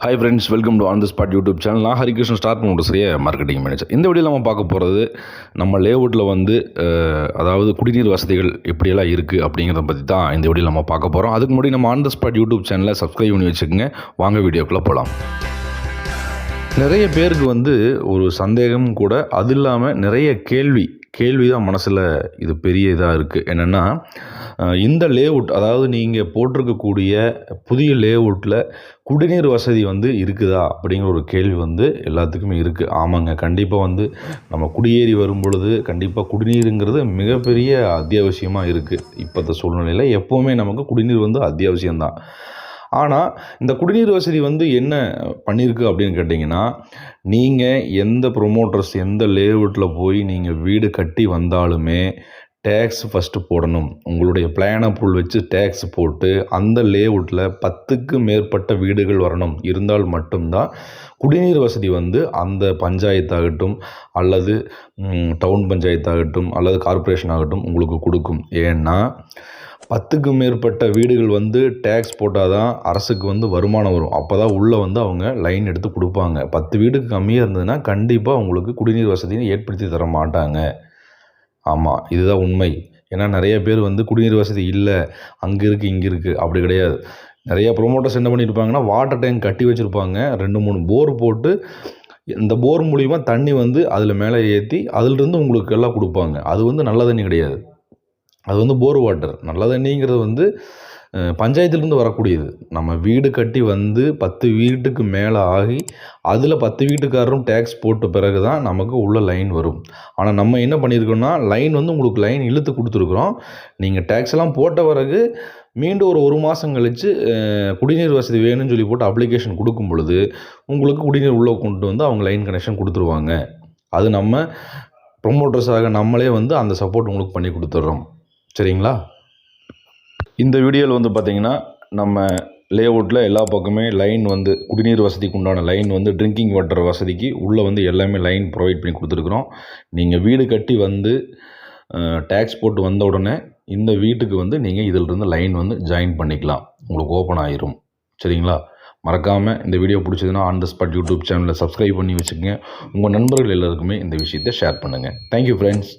Hi friends welcome to on the spot YouTube channel நான் Harikrishnan start பண்ணுற சரியா? Marketing manager இந்த வீடியோ நம்ம பார்க்க போகிறது நம்ம லேஅவுட்டில் வந்து அதாவது குடிநீர் வசதிகள் எப்படியெல்லாம் இருக்குது அப்படிங்கிறத பற்றி தான் இந்த வீடியோ நம்ம பார்க்க போகிறோம் அதுக்கு முன்னாடி நம்ம ஆன் தி ஸ்பாட் யூடியூப் சேனலை சப்ஸ்கிரைப் பண்ணி வச்சுக்கோங்க. வாங்க வீடியோக்குள்ளே போகலாம் நிறைய பேருக்கு வந்து ஒரு சந்தேகம் கூட அது இல்லாமல் நிறைய கேள்வி கேள்வி தான் மனசில் இது பெரிய இதாக இருக்குது என்னென்னா இந்த லேஅவுட் அதாவது நீங்கள் போட்டிருக்கக்கூடிய புதிய லேஅவுட்டில் குடிநீர் வசதி வந்து இருக்குதா அப்படிங்கிற ஒரு கேள்வி வந்து எல்லாத்துக்குமே இருக்குது ஆமாங்க. கண்டிப்பாக வந்து நம்ம குடியேறி வரும் பொழுது கண்டிப்பாக குடிநீருங்கிறது மிகப்பெரிய அத்தியாவசியமாக இருக்குது இப்போத்த சூழ்நிலையில் எப்போவுமே நமக்கு குடிநீர் வந்து அத்தியாவசியம்தான். ஆனால் இந்த குடிநீர் வசதி வந்து என்ன பண்ணியிருக்கு அப்படின்னு கேட்டிங்கன்னா நீங்கள் எந்த ப்ரொமோட்டர்ஸ் எந்த லேஅவுட்டில் போய் நீங்கள் வீடு கட்டி வந்தாலுமே டேக்ஸ் ஃபஸ்ட்டு போடணும். உங்களுடைய பிளான் அப்ரூவல் வச்சு டேக்ஸ் போட்டு அந்த லேஅவுட்டில் பத்துக்கு மேற்பட்ட வீடுகள் வரணும். இருந்தால் மட்டும்தான் குடிநீர் வசதி வந்து அந்த பஞ்சாயத்தாகட்டும் அல்லது டவுன் பஞ்சாயத்தாகட்டும் அல்லது கார்ப்பரேஷன் ஆகட்டும் உங்களுக்கு கொடுக்கும். ஏன்னா பத்துக்கு மேற்பட்ட வீடுகள் வந்து டேக்ஸ் போட்டால் தான் அரசுக்கு வந்து வருமானம் வரும். அப்போ தான் உள்ளே வந்து அவங்க லைன் எடுத்து கொடுப்பாங்க. பத்து வீடுக்கு கம்மியாக இருந்ததுன்னா கண்டிப்பாக உங்களுக்கு குடிநீர் வசதியை ஏற்படுத்தி தர மாட்டாங்க. ஆமாம் இதுதான் உண்மை. ஏன்னா நிறைய பேர் வந்து குடிநீர் வசதி இல்லை அங்கே இருக்குது இங்கே இருக்குது அப்படி கிடையாது. நிறைய ப்ரொமோட்டர்ஸ் என்ன பண்ணியிருப்பாங்கன்னா வாட்டர் டேங்க் கட்டி வச்சுருப்பாங்க. ரெண்டு மூணு போர் போட்டு இந்த போர் மூலிமா தண்ணி வந்து அதில் மேலே ஏற்றி அதிலிருந்து உங்களுக்கு எல்லாம் கொடுப்பாங்க. அது வந்து நல்ல தண்ணி கிடையாது. அது வந்து போர் வாட்டர் நல்ல தண்ணிங்கிறது வந்து பஞ்சாயத்துலேருந்து வரக்கூடியது. நம்ம வீடு கட்டி வந்து பத்து வீட்டுக்கு மேலே ஆகி அதில் பத்து வீட்டுக்காரரும் டேக்ஸ் போட்ட பிறகு தான் நமக்கு உள்ள லைன் வரும். ஆனால் நம்ம என்ன பண்ணியிருக்கோம்னா லைன் வந்து உங்களுக்கு லைன் இழுத்து கொடுத்துருக்குறோம். நீங்கள் டேக்ஸ் எல்லாம் போட்ட பிறகு மீண்டும் ஒரு ஒரு மாதம் கழித்து குடிநீர் வசதி வேணும்னு சொல்லி போட்டு அப்ளிகேஷன் கொடுக்கும் பொழுது உங்களுக்கு குடிநீர் உள்ளே கொண்டு வந்து அவங்க லைன் கனெக்ஷன் கொடுத்துருவாங்க. அது நம்ம ப்ரொமோட்டர்ஸாக நம்மளே வந்து அந்த சப்போர்ட் உங்களுக்கு பண்ணி கொடுத்துட்றோம். சரிங்களா? இந்த வீடியோவில் வந்து பார்த்திங்கன்னா நம்ம லேஅவுட்டில் எல்லா பக்கமே லைன் வந்து குடிநீர் வசதிக்கு உண்டான லைன் வந்து ட்ரிங்கிங் வாட்டர் வசதிக்கு உள்ளே வந்து எல்லாமே லைன் ப்ரொவைட் பண்ணி கொடுத்துருக்குறோம். நீங்கள் வீடு கட்டி வந்து டேக்ஸ் போட்டு வந்த உடனே இந்த வீட்டுக்கு வந்து நீங்கள் இதிலிருந்து லைன் வந்து ஜாயின் பண்ணிக்கலாம். உங்களுக்கு ஓப்பன் ஆயிரும். சரிங்களா? மறக்காமல் இந்த வீடியோ பிடிச்சதுன்னா ஆன் த ஸ்பாட் யூடியூப் சேனலை சப்ஸ்கிரைப் பண்ணி வச்சுக்கோங்க. உங்கள் நண்பர்கள் எல்லாருக்குமே இந்த விஷயத்தை ஷேர் பண்ணுங்கள் தேங்க்யூ ஃப்ரெண்ட்ஸ்